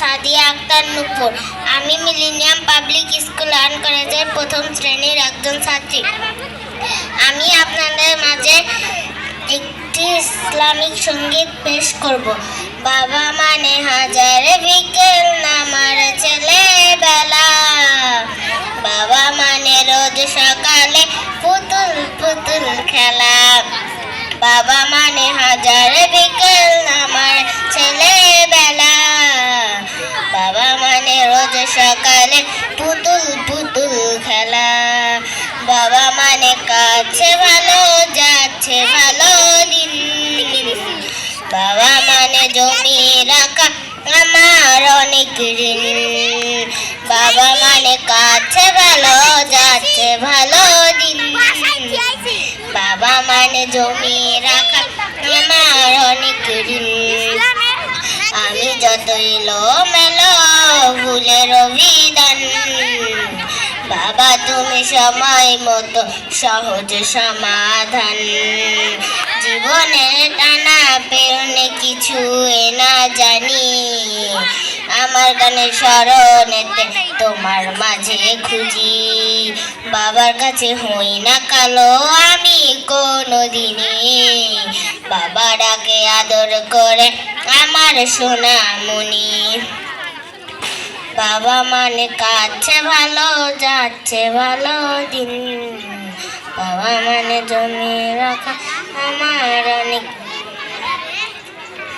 সাদিয়া আক্তার নূপুর। আমি millennium public school and কলেজের প্রথম শ্রেণির একজন ছাত্রী। আমি আপনাদের মাঝে একটি ইসলামিক সংগীত পেশ করব। বাবা মানে হাজারে বিকেল নামার ছেলেবেলা। বাবা মানে রোজ সকালে পুতুল পুতুল খেলা। বাবা মানে হাজারে বিকেল নামার ছেলেবেলা সকালে পুতুল পুতুল খেলা। বাবা মানে কাছে ভালো, যাচ্ছে ভালো দিন। বাবা মানে জমি রাখা আমার অনেক ঋণ। বাবা মানে কাছে ভালো, যাচ্ছে ভালো দিন। বাবা মানে জমি রাখা আমার অনেক ঋণ। আমি যতই লো মেলো ভুলের বিধান বাবা, তুমি সময় মতো সহজ সমাধান। জীবনে টানা পেরনে কিছু না জানি। আমার গানের স্মরণেতে তোমার মাঝে খুঁজি। বাবার কাছে হই না কালো, আমি কোনো দিনে বাবা ডাকে আদর করে আমার সোনামণি। বাবা মানে কাছে ভালো যাচ্ছে ভালো দিন। বাবা মানে জমি রাখা